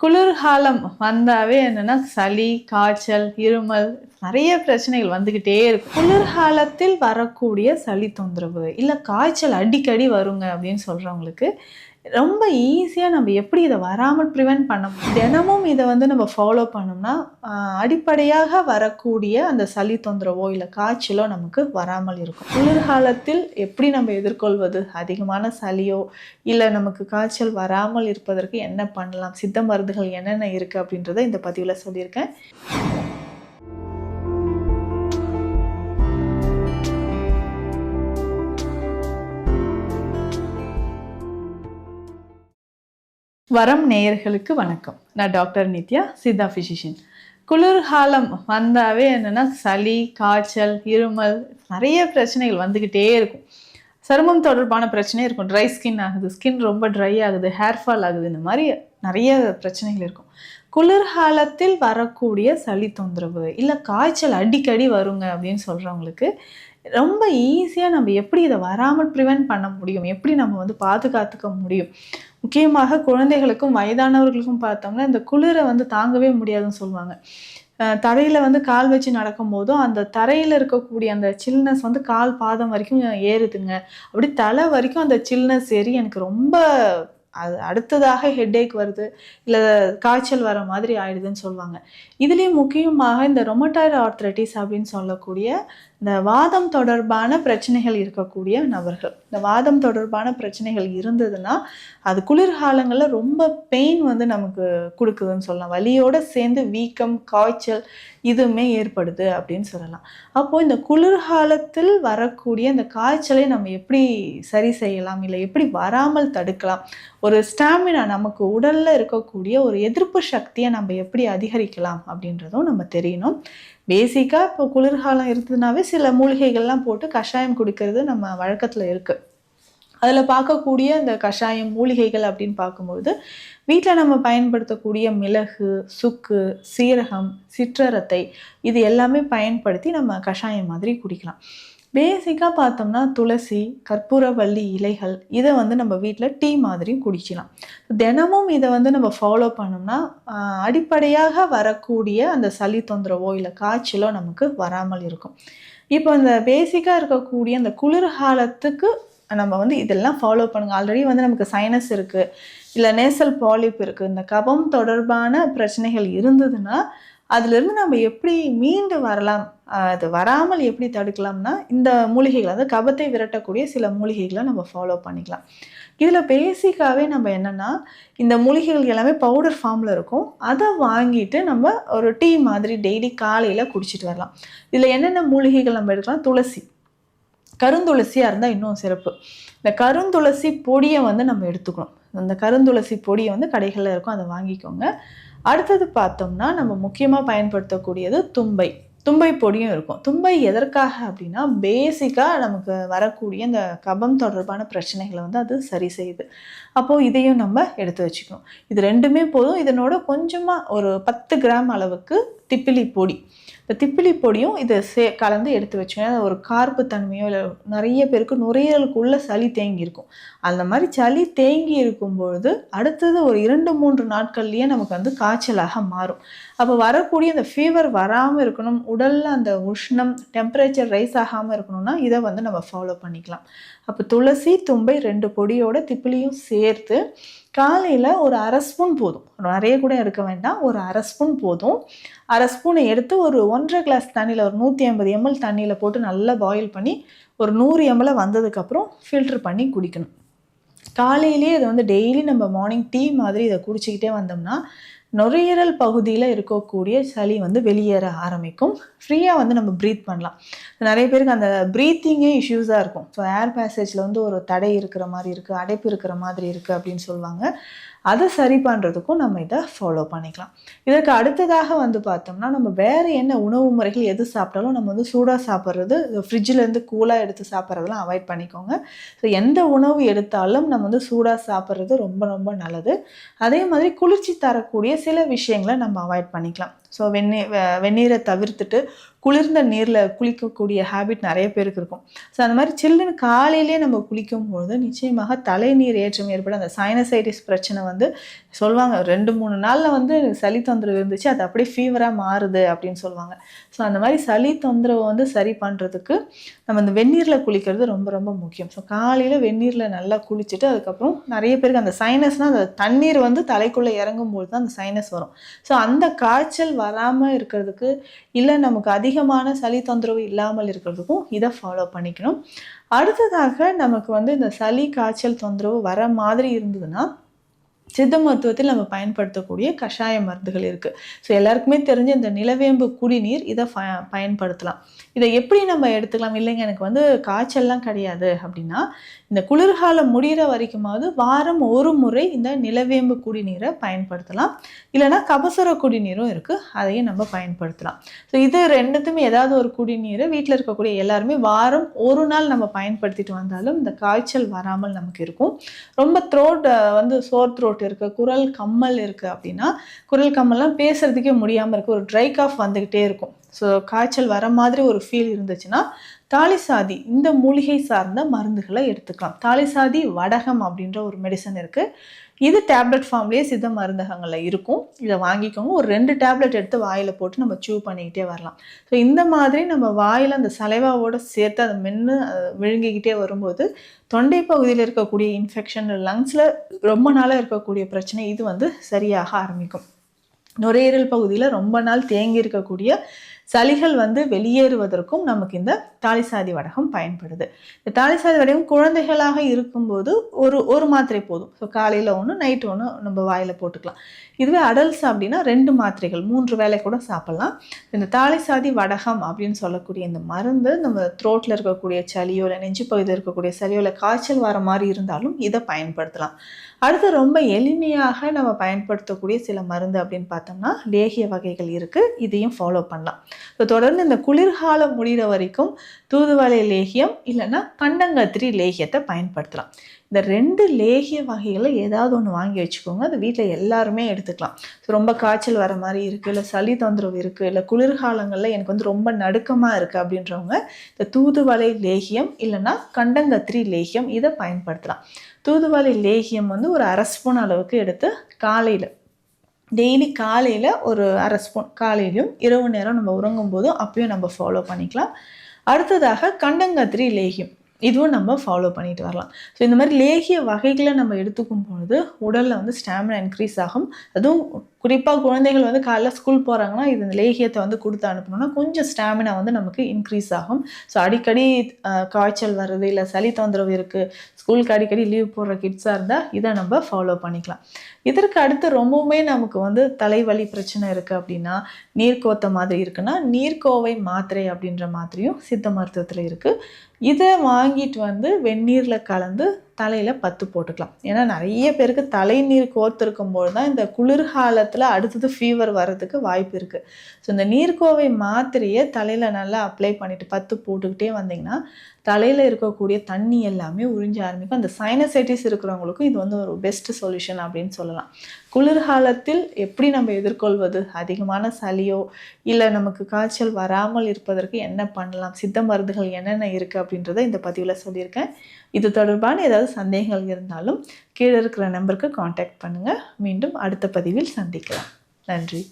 குளிர்காலம் வந்தாவே என்னன்னா சளி காய்ச்சல் இருமல் நிறைய பிரச்சனைகள் வந்துக்கிட்டே இருக்கும். குளிர்காலத்தில் வரக்கூடிய சளி தொந்தரவு இல்லை காய்ச்சல் அடிக்கடி வருங்க அப்படின்னு சொல்கிறவங்களுக்கு ரொம்ப ஈஸியாக நம்ம எப்படி இதை வராமல் ப்ரிவென்ட் பண்ண முடியும்? தினமும் இதை வந்து நம்ம ஃபாலோ பண்ணோம்னா அடிப்படையாக வரக்கூடிய அந்த சளி தொந்தரவோ இல்லை காய்ச்சலோ நமக்கு வராமல் இருக்கும். குளிர்காலத்தில் எப்படி நம்ம எதிர்கொள்வது? அதிகமான சளியோ இல்லை நமக்கு காய்ச்சல் வராமல் இருப்பதற்கு என்ன பண்ணலாம்? சித்த மருந்துகள் என்னென்ன இருக்குது அப்படின்றத இந்த பதிவில் சொல்லியிருக்கேன். வரம் நேயர்களுக்கு வணக்கம். நான் டாக்டர் நித்யா சித்தா ஃபிசிஷியன் குளிர்காலம் வந்தாவே என்னென்னா சளி காய்ச்சல் இருமல் நிறைய பிரச்சனைகள் வந்துக்கிட்டே இருக்கும். சருமம் தொடர்பான பிரச்சனை இருக்கும். ட்ரை ஸ்கின் ஆகுது ஸ்கின் ரொம்ப ட்ரை ஆகுது ஹேர் ஃபால் ஆகுது இந்த மாதிரி நிறைய பிரச்சனைகள் இருக்கும். குளிர்காலத்தில் வரக்கூடிய சளி தொந்தரவு இல்லை காய்ச்சல் அடிக்கடி வருங்க அப்படின்னு சொல்கிறவங்களுக்கு ரொம்ப ஈஸியாக நம்ம எப்படி இதை வராமல் ப்ரிவென்ட் பண்ண முடியும்? எப்படி நம்ம வந்து பாதுகாத்துக்க முடியும்? முக்கியமாக குழந்தைகளுக்கும் வயதானவர்களுக்கும் பார்த்தோம்னா இந்த குளிரை வந்து தாங்கவே முடியாதுன்னு சொல்லுவாங்க. தரையில் வந்து கால் வச்சு நடக்கும் போதும் அந்த தரையில் இருக்கக்கூடிய அந்த சில்னஸ் வந்து கால் பாதம் வரைக்கும் ஏறுதுங்க. அப்படி தலை வரைக்கும் அந்த சில்னஸ் ஏறி எனக்கு ரொம்ப அது அடுத்ததாக ஹெட்டேக் வருது இல்லை காய்ச்சல் வர மாதிரி ஆயிடுதுன்னு சொல்லுவாங்க. இதுலேயும் முக்கியமாக இந்த ரொமட்டாய்டு ஆர்த்ரட்டிஸ் அப்படின்னு சொல்லக்கூடிய இந்த வாதம் தொடர்பான பிரச்சனைகள் இருக்கக்கூடிய நபர்கள். இந்த வாதம் தொடர்பான பிரச்சனைகள் இருந்ததுன்னா அது குளிர்காலங்களில் ரொம்ப பெயின் வந்து நமக்கு கொடுக்குதுன்னு சொல்லலாம். வலியோடு சேர்ந்து வீக்கம் காய்ச்சல் இதுவுமே ஏற்படுது அப்படின்னு சொல்லலாம். அப்போது இந்த குளிர்காலத்தில் வரக்கூடிய இந்த காய்ச்சலை நம்ம எப்படி சரி செய்யலாம்? இல்லை எப்படி வராமல் தடுக்கலாம்? ஒரு ஸ்டாமினா நமக்கு உடலில் இருக்கக்கூடிய ஒரு எதிர்ப்பு சக்தியை நம்ம எப்படி அதிகரிக்கலாம் அப்படின்றதும் நம்ம தெரியணும். பேசிக்காக இப்போ குளிர்காலம் இருந்ததுனாவே சில மூலிகைகள்லாம் போட்டு கஷாயம் குடிக்கிறது நம்ம வழக்கத்தில் இருக்குது அதில் பார்க்கக்கூடிய இந்த கஷாயம் மூலிகைகள் அப்படின்னு பார்க்கும்பொழுது வீட்டில் நம்ம பயன்படுத்தக்கூடிய மிளகு சுக்கு சீரகம் சிற்றரத்தை இது எல்லாமே பயன்படுத்தி நம்ம கஷாயம் மாதிரி குடிக்கலாம். பேசிக்காக பார்த்தோம்னா துளசி கற்பூரவள்ளி இலைகள் இதை வந்து நம்ம வீட்டில் டீ மாதிரியும் குடிக்கலாம். தினமும் இதை வந்து நம்ம ஃபாலோ பண்ணோம்னா அடிப்படையாக வரக்கூடிய அந்த சளி தொந்தரவோ இல்லை காய்ச்சலோ நமக்கு வராமல் இருக்கும். இப்போ இந்த பேசிக்காக இருக்கக்கூடிய அந்த குளிர்காலத்துக்கு நம்ம வந்து இதெல்லாம் ஃபாலோ பண்ணுங்க. ஆல்ரெடி வந்து நமக்கு சைனஸ் இருக்குது இல்லை நேசல் பாலிப் இருக்குது இந்த கபம் தொடர்பான பிரச்சனைகள் இருந்ததுன்னா அதுலேருந்து நம்ம எப்படி மீண்டு வரலாம்? அது வராமல் எப்படி தடுக்கலாம்னா இந்த மூலிகைகள் அதாவது கபத்தை விரட்டக்கூடிய சில மூலிகைகளை நம்ம ஃபாலோ பண்ணிக்கலாம். இதில் பேசிக்காகவே நம்ம என்னென்னா இந்த மூலிகைகள் எல்லாமே பவுடர் ஃபார்மில் இருக்கும். அதை வாங்கிட்டு நம்ம ஒரு டீ மாதிரி டெய்லி காலையில் குடிச்சிட்டு வரலாம். இதில் என்னென்ன மூலிகைகள் நம்ம எடுக்கலாம்? துளசி. கருந்துளசியாக இருந்தால் இன்னும் சிறப்பு. இந்த கருந்துளசி பொடியை வந்து நம்ம எடுத்துக்கணும். அந்த கருந்துளசி பொடியை வந்து கடைகளில் இருக்கும் அதை வாங்கிக்கோங்க. அடுத்தது பார்த்தோம்னா நம்ம முக்கியமாக பயன்படுத்தக்கூடியது தும்பை. தும்பை பொடியும் இருக்கும். தும்பை எதற்காக அப்படின்னா பேசிக்காக நமக்கு வரக்கூடிய இந்த கபம் தொடர்பான பிரச்சனைகளை வந்து அது சரி செய்யுது. அப்போது இதையும் நம்ம எடுத்து வச்சுக்கணும். இது ரெண்டுமே போதும். இதனோட கொஞ்சமாக ஒரு பத்து கிராம் அளவுக்கு திப்பிலி பொடி. இந்த திப்பிலி பொடியும் இதை சே கலந்து எடுத்து வச்சுக்கோங்க. ஒரு கார்ப்பு தன்மையோ இல்லை நிறைய பேருக்கு நுரையீரலுக்குள்ளே சளி தேங்கி இருக்கும். அந்த மாதிரி சளி தேங்கி இருக்கும்பொழுது அடுத்தது ஒரு இரண்டு மூன்று நாட்கள்லேயே நமக்கு வந்து காய்ச்சலாக மாறும். அப்போ வரக்கூடிய அந்த ஃபீவர் வராமல் இருக்கணும் உடலில் அந்த உஷ்ணம் டெம்பரேச்சர் ரைஸ் ஆகாமல் இருக்கணும்னா இதை வந்து நம்ம ஃபாலோ பண்ணிக்கலாம். அப்போ துளசி தும்பை ரெண்டு பொடியோட திப்பிலியும் சேர்த்து காலையில் ஒரு அரை ஸ்பூன் போதும். நிறைய கூட எடுக்க வேண்டாம். ஒரு அரை ஸ்பூன் போதும். அரை ஸ்பூனை எடுத்து ஒரு ஒன்றரை கிளாஸ் தண்ணியில் ஒரு நூற்றி ஐம்பது எம்எல் தண்ணியில் போட்டு நல்லா பாயில் பண்ணி ஒரு நூறு எம்எல் வந்ததுக்கப்புறம் ஃபில்ட்ரு பண்ணி குடிக்கணும். காலையிலேயே இதை வந்து டெய்லி நம்ம மார்னிங் டீ மாதிரி இதை குடிச்சிக்கிட்டே வந்தோம்னா நுரையீரல் பகுதியில் இருக்கக்கூடிய சளி வந்து வெளியேற ஆரம்பிக்கும். ஃப்ரீயாக வந்து நம்ம ப்ரீத் பண்ணலாம். நிறைய பேருக்கு அந்த ப்ரீத்திங்கே இஷ்யூஸாக இருக்கும். ஸோ ஏர் பேசேஜில் வந்து ஒரு தடை இருக்கிற மாதிரி இருக்குது அடைப்பு இருக்கிற மாதிரி இருக்குது அப்படின்னு சொல்லுவாங்க. அதை சரி பண்ணுறதுக்கும் நம்ம இதை ஃபாலோ பண்ணிக்கலாம். இதற்கு அடுத்ததாக வந்து பார்த்தோம்னா நம்ம வேறு என்ன உணவு முறைகள் எது சாப்பிட்டாலும் நம்ம வந்து சூடாக சாப்பிட்றது ஃப்ரிட்ஜிலேருந்து கூலாக எடுத்து சாப்பிட்றதெல்லாம் அவாய்ட் பண்ணிக்கோங்க. ஸோ எந்த உணவு எடுத்தாலும் நம்ம வந்து சூடாக சாப்பிட்றது ரொம்ப ரொம்ப நல்லது. அதே மாதிரி குளிர்ச்சி தரக்கூடிய சில விஷயங்களை நம்ம அவாய்ட் பண்ணிக்கலாம். ஸோ வெந்நீர் வெந்நீரை தவிர்த்துட்டு குளிர்ந்த நீரில் குளிக்கக்கூடிய ஹேபிட் நிறைய பேருக்கு இருக்கும். ஸோ அந்த மாதிரி சில்லுன்னு காலையிலேயே நம்ம குளிக்கும் பொழுது நிச்சயமாக தலைநீர் ஏற்றம் ஏற்பட அந்த சைனசைட்டிஸ் பிரச்சனை வந்து சொல்லுவாங்க ரெண்டு மூணு நாளில் வந்து சளி தொந்தரவு இருந்துச்சு அது அப்படியே ஃபீவராக மாறுது அப்படின்னு சொல்லுவாங்க. ஸோ அந்த மாதிரி சளி தொந்தரவு வந்து சரி பண்ணுறதுக்கு நம்ம இந்த வெந்நீரில் குளிக்கிறது ரொம்ப ரொம்ப முக்கியம். ஸோ காலையில் வெந்நீரில் நல்லா குளிச்சுட்டு அதுக்கப்புறம் நிறைய பேருக்கு அந்த சைனஸ்னால் அந்த தண்ணீர் வந்து தலைக்குள்ளே இறங்கும்போது தான் அந்த சைனஸ் வரும். ஸோ அந்த காய்ச்சல் வராமல் இருக்கிறதுக்கு இல்லை நமக்கு அதிகமான சளி தொந்தரவு இல்லாமல் இருக்கிறதுக்கும் இதை ஃபாலோ பண்ணிக்கணும். அடுத்ததாக நமக்கு வந்து இந்த சளி காய்ச்சல் தொந்தரவு வர மாதிரி இருந்ததுன்னா சித்த மருத்துவத்தில் நம்ம பயன்படுத்தக்கூடிய கஷாய மருந்துகள் இருக்குது ஸோ எல்லாருக்குமே தெரிஞ்ச இந்த நிலவேம்பு குடிநீர் இதை பயன்படுத்தலாம். இதை எப்படி நம்ம எடுத்துக்கலாம்? இல்லைங்க எனக்கு வந்து காய்ச்சல்லாம் கிடையாது அப்படின்னா இந்த குளிர்காலம் முடிகிற வரைக்குமாவது வாரம் ஒரு முறை இந்த நிலவேம்பு குடிநீரை பயன்படுத்தலாம். இல்லைன்னா கபசுர குடிநீரும் இருக்குது அதையும் நம்ம பயன்படுத்தலாம். ஸோ இது ரெண்டுத்துமே ஏதாவது ஒரு குடிநீரை வீட்டில் இருக்கக்கூடிய எல்லாருமே வாரம் ஒரு நாள் நம்ம பயன்படுத்திட்டு வந்தாலும் இந்த காய்ச்சல் வராமல் நமக்கு இருக்கும். ரொம்ப த்ரோட் வந்து சோர் த்ரோட் இருக்குது குரல் கம்மல் இருக்குது அப்படின்னா குரல் கம்மல்லாம் பேசுறதுக்கே முடியாமல் இருக்குது ஒரு ட்ரை காஃப் வந்துக்கிட்டே இருக்கும். ஸோ காய்ச்சல் வர மாதிரி ஒரு ஃபீல் இருந்துச்சுன்னா தாலிசாதி இந்த மூலிகை சார்ந்த மருந்துகளை எடுத்துக்கலாம். தாலிசாதி வடகம் அப்படின்ற ஒரு மெடிசன் இருக்குது இது டேப்லெட் ஃபார்ம்லேயே சித்த மருந்தகங்களில் இருக்கும். இதை வாங்கிக்கோங்க. ஒரு ரெண்டு டேப்லெட் எடுத்து வாயில் போட்டு நம்ம சூ பண்ணிக்கிட்டே வரலாம். ஸோ இந்த மாதிரி நம்ம வாயில் அந்த சலைவாவோட சேர்த்து அதை மென்று விழுங்கிக்கிட்டே வரும்போது தொண்டை பகுதியில் இருக்கக்கூடிய இன்ஃபெக்ஷன் லங்ஸில் ரொம்ப நாளாக இருக்கக்கூடிய பிரச்சனை இது வந்து சரியாக ஆரம்பிக்கும். நுரையீரல் பகுதியில் ரொம்ப நாள் தேங்கி இருக்கக்கூடிய சளிகள் வந்து வெளியேறுவதற்கும் நமக்கு இந்த தாலிசாதி வடகம் பயன்படுது. இந்த தாலிசாதி வடகம் குழந்தைகளாக இருக்கும்போது ஒரு ஒரு மாத்திரை போதும். ஸோ காலையில் ஒன்று நைட்டு ஒன்று நம்ம வாயில் போட்டுக்கலாம். இதுவே அடல்ஸ் அப்படின்னா ரெண்டு மாத்திரைகள் மூன்று வேலை கூட சாப்பிட்லாம். இந்த தாலிசாதி வடகம் அப்படின்னு சொல்லக்கூடிய இந்த மருந்து நம்ம த்ரோட்டில் இருக்கக்கூடிய சளியோ இல்லை நெஞ்சு பகுதியில் இருக்கக்கூடிய சளியோ இல்லை காய்ச்சல் வர மாதிரி இருந்தாலும் இதை பயன்படுத்தலாம். அடுத்து ரொம்ப எளிமையாக நம்ம பயன்படுத்தக்கூடிய சில மருந்து அப்படின்னு பார்த்தோம்னா லேகிய வகைகள் இருக்குது இதையும் ஃபாலோ பண்ணலாம். ஸோ தொடர்ந்து இந்த குளிர்காலம் முடிகிற வரைக்கும் தூதுவளை லேகியம் இல்லைன்னா கண்டங்கத்திரி லேகியத்தை பயன்படுத்தலாம். இந்த ரெண்டு லேகிய வகைகளை ஏதாவது ஒன்று வாங்கி வச்சுக்கோங்க. அது வீட்டில் எல்லாருமே எடுத்துக்கலாம். ஸோ ரொம்ப காய்ச்சல் வர மாதிரி இருக்குது இல்லை சளி தொந்தரவு இருக்குது இல்லை குளிர்காலங்களில் எனக்கு வந்து ரொம்ப நடுக்கமாக இருக்குது அப்படின்றவங்க இந்த தூதுவளை லேகியம் இல்லைன்னா கண்டங்கத்திரி லேகியம் இதை பயன்படுத்தலாம். தூதுவளை லேகியம் வந்து ஒரு அரை ஸ்பூன் அளவுக்கு எடுத்து காலையில் டெய்லி காலையில் ஒரு அரை ஸ்பூன் காலையிலையும் இரவு நேரம் நம்ம உறங்கும் போதும் அப்பயும் நம்ம ஃபாலோ பண்ணிக்கலாம். அடுத்ததாக கண்டங்கத்திரி லேகியம். இதுவும் நம்ம ஃபாலோ பண்ணிட்டு வரலாம். ஸோ இந்த மாதிரி லேகிய வகைகளை நம்ம எடுத்துக்கும் பொழுது உடலில் வந்து ஸ்டாமினா இன்க்ரீஸ் ஆகும். அதுவும் குறிப்பாக குழந்தைகள் வந்து காலைல ஸ்கூல் போகிறாங்கன்னா இது இந்த லேகியத்தை வந்து கொடுத்து அனுப்பணும்னா கொஞ்சம் ஸ்டாமினா வந்து நமக்கு இன்க்ரீஸ் ஆகும். ஸோ அடிக்கடி காய்ச்சல் வருது இல்லை சளி தொந்தரவு இருக்குது ஸ்கூலுக்கு அடிக்கடி லீவ் போடுற கிட்ஸாக இருந்தால் இதை நம்ம ஃபாலோ பண்ணிக்கலாம். இதற்கு அடுத்து ரொம்பவுமே நமக்கு வந்து தலைவலி பிரச்சனை இருக்குது அப்படின்னா நீர்க்கோத்த மாதிரி இருக்குன்னா நீர்க்கோவை மாத்திரை அப்படின்ற மாத்திரையும் சித்த மருத்துவத்தில் இருக்குது இதை வாங்கிட்டு வந்து வெந்நீரில் கலந்து தலையில் பத்து போட்டுக்கலாம். ஏன்னா நிறைய பேருக்கு தலை நீர் போது தான் இந்த குளிர்காலத்தில் அடுத்தது ஃபீவர் வர்றதுக்கு வாய்ப்பு இருக்குது ஸோ இந்த நீர்க்கோவை மாத்திரையை தலையில் நல்லா அப்ளை பண்ணிவிட்டு பத்து போட்டுக்கிட்டே வந்தீங்கன்னா தலையில் இருக்கக்கூடிய தண்ணி எல்லாமே உறிஞ்ச ஆரம்பிக்கும். அந்த சைனசைட்டிஸ் இருக்கிறவங்களுக்கும் இது வந்து ஒரு பெஸ்ட் சொல்யூஷன் அப்படின்னு சொல்லலாம். குளிர்காலத்தில் எப்படி நம்ம எதிர்கொள்வது? அதிகமான சளியோ இல்லை நமக்கு காய்ச்சல் வராமல் இருப்பதற்கு என்ன பண்ணலாம்? சித்த மருந்துகள் என்னென்ன இருக்குது அப்படின்றத இந்த பதிவில் சொல்லியிருக்கேன். இது தொடர்பான ஏதாவது சந்தேகங்கள் இருந்தாலும் கீழே இருக்கிற நம்பருக்கு காண்டாக்ட் பண்ணுங்கள் மீண்டும் அடுத்த பதிவில் சந்திக்கலாம். நன்றி.